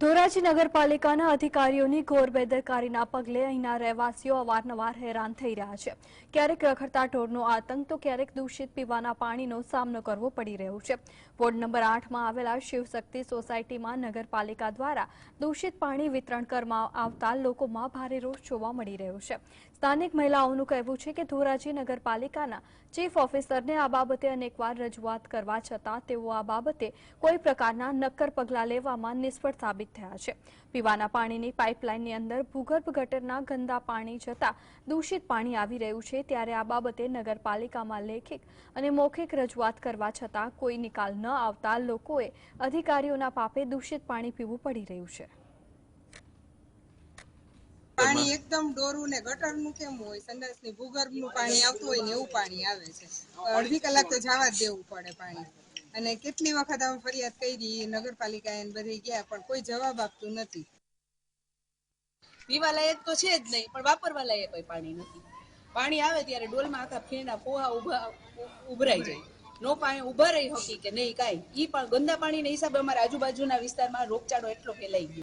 ધોરાજી નગરપાલિકાના અધિકારીઓની ઘોર બેદરકારીના પગલે અહીંના રહેવાસીઓ અવારનવાર હેરાન થઈ રહ્યા છે. ક્યારેક રખડતા ઢોરનો આતંક તો ક્યારેક દૂષિત પીવાના પાણીનો સામનો કરવો પડી રહ્યો છે. વોર્ડ નંબર આઠમાં આવેલા શિવશક્તિ સોસાયટીમાં નગરપાલિકા દ્વારા દૂષિત પાણી વિતરણ કરવામાં આવતા લોકોમાં ભારે રોષ જોવા મળી રહ્યો છે. સ્થાનિક મહિલાઓનું કહેવું છે કે ધોરાજી નગરપાલિકાના ચીફ ઓફિસરને આ બાબતે અનેકવાર રજૂઆત કરવા છતાં તેઓ આ બાબતે કોઈ પ્રકારના નક્કર પગલાં લેવામાં નિષ્ફળ સાબિત થયા છે. પીવાના પાણીની પાઇપલાઇનની અંદર ભૂગર્ભ ગટરના ગંદા પાણી જતા દૂષિત પાણી આવી રહ્યું છે ત્યારે આ બાબતે નગરપાલિકામાં લેખિત અને મૌખિક રજૂઆત કરવા છતાં કોઈ નિકાલ ન આવતા લોકોએ અધિકારીઓના પાપે દૂષિત પાણી પીવું પડી રહ્યું છે. પાણી એકદમ ડોરું ને ગટરનું કેમ હોય? સંડાસની ભૂગર્ભનું પાણી આવતું હોય ને એવું પાણી આવે છે. અડધી કલાક તો જવા દેવું પડે પાણી. અને કેટલી વખત અમે ફરિયાદ કરી નગરપાલિકા એને બધે ગયા, પણ કોઈ જવાબ આપતું નથી. પીવા લાયક તો છે જ નહીં, પણ વાપરવા લાયક કોઈ પાણી નથી. પાણી આવે ત્યારે ડોલમાં આખા ફેણા પોહા ઊભા, ઉભરાઈ જાય. નો પાણી ઊભા રહી હોકી કે નહીં કાંઈ. એ પણ ગંદા પાણીના હિસાબે અમારા આજુબાજુના વિસ્તારમાં રોગચાળો એટલો ફેલાઈ ગયો.